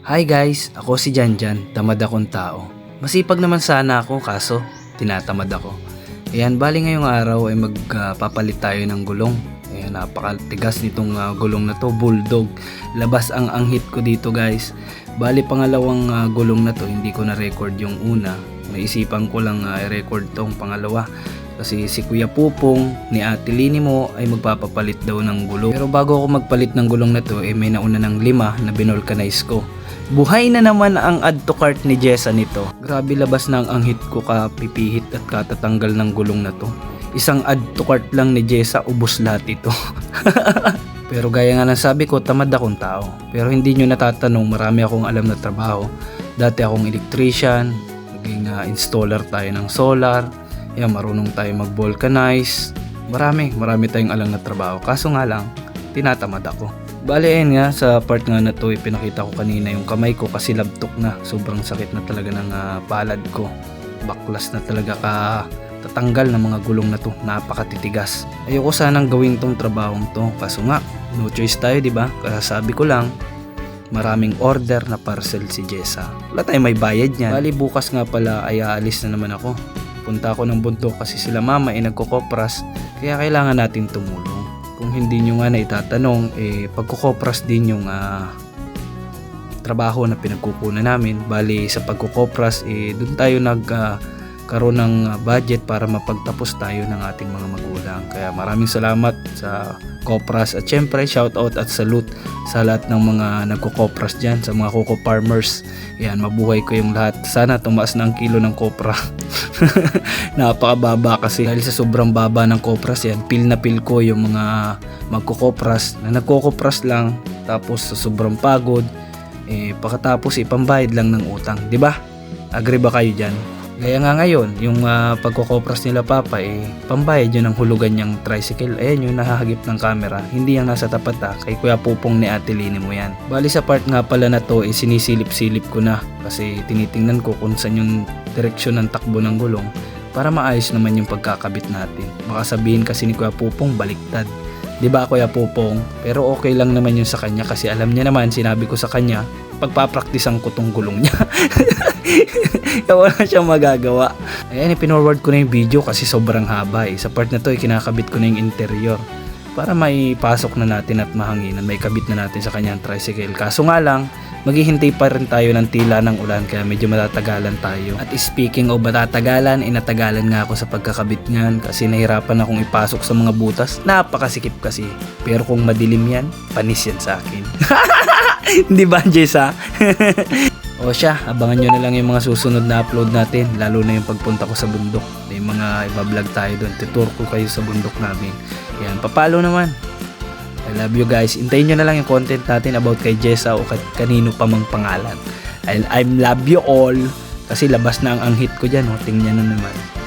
Hi guys, ako si Janjan, tamad akong tao. Masipag naman sana ako kaso tinatamad ako. Ayan, bali ngayong araw ay magpapalit tayo ng gulong. Ayan, napakatigas nitong ah, gulong na to, bulldog. Labas ang anghit ko dito guys. Bali pangalawang ah, gulong na to, hindi ko na record yung una. Naisipan ko lang ah, i-record tong pangalawa. Kasi si Kuya Pupong ni Ate Lini mo ay magpapapalit daw ng gulong. Pero bago ako magpalit ng gulong na to, eh may nauna ng lima na binulkanize ko. Buhay na naman ang add to cart ni Jessa nito. Grabe labas na ang anghit ko kapipihit at katatanggal ng gulong na to. Isang add to cart lang ni Jessa, ubos lahat ito. Pero gaya nga ng sabi ko, tamad akong tao. Pero hindi nyo natatanong, marami akong alam na trabaho. Dati akong electrician, naging ah, installer tayo ng solar, yan, marunong tayo mag-vulcanize. Marami, marami tayong alam na trabaho. Kaso nga lang, tinatamad ako. Bale, ayun nga, sa part nga na to, ipinakita ko kanina yung kamay ko kasi labtok na. Sobrang sakit na talaga ng ah, palad ko. Baklas na talaga ka tatanggal ng mga gulong na to. Napakatitigas. Ayoko sanang gawin tong trabahong to. Kaso nga, no choice tayo, di ba? Kaya sabi ko lang, maraming order na parcel si Jessa. Wala tayong may bayad niyan. Bali, bukas nga pala ay aalis na naman ako. Punta ako ng bundok kasi sila mama ay nagkukopras kaya kailangan natin tumulong. Kung hindi nyo nga na itatanong, eh, pagkukopras din yung ah, trabaho na pinagkukunan namin. Bali, sa pagkukopras, eh, doon tayo nag ah, karoon ng ah, budget para mapagtapos tayo ng ating mga magulang. Kaya maraming salamat sa Kopras at syempre shout out at salute sa lahat ng mga nagko-Kopras dyan, sa mga Coco Farmers. Yan, mabuhay ko yung lahat. Sana tumaas na ang kilo ng kopra. Napakababa kasi dahil sa sobrang baba ng kopras yan, pil na pil ko yung mga magkukopras na nagkukopras lang tapos sa sobrang pagod eh pagkatapos ipambayad lang ng utang, 'di ba? Agree ba kayo diyan? Kaya nga ngayon, yung ah, pagkukopras nila Papa, eh, pambayad yun ng hulugan niyang tricycle. Ayan yung nahahagip ng camera. Hindi yung nasa tapat ah, kay Kuya Pupong ni Ate Lini mo yan. Bali sa part nga pala na to, eh, sinisilip-silip ko na. Kasi tinitingnan ko kung saan yung direksyon ng takbo ng gulong para maayos naman yung pagkakabit natin. Baka sabihin kasi ni Kuya Pupong baliktad. 'Di ba Kuya Pupong? Pero okay lang naman yun sa kanya kasi alam niya naman, sinabi ko sa kanya, pagpapraktisan ko tong gulong niya. Wala siyang magagawa. Ayan, ipinorward ko na yung video kasi sobrang haba eh. Sa part na to, eh, kinakabit ko na yung interior para may pasok na natin at mahanginan. May kabit na natin sa kanyang tricycle. Kaso nga lang, maghihintay pa rin tayo ng tila ng ulan kaya medyo matatagalan tayo. At speaking of matatagalan, inatagalan nga ako sa pagkakabit niyan kasi nahirapan akong ipasok sa mga butas. Napakasikip kasi. Pero kung madilim yan, panis yan sa akin. Hindi ba, Jessa? o siya, abangan nyo na lang yung mga susunod na upload natin, lalo na yung pagpunta ko sa bundok. May mga ibablog tayo doon, tutur ko kayo sa bundok namin. Yan, papalo naman. I love you guys. Hintayin nyo na lang yung content natin about kay Jessa o kanino pa mang pangalan. I, I love you all. Kasi labas na ang anghit ko dyan. Oh. Tingnan na naman.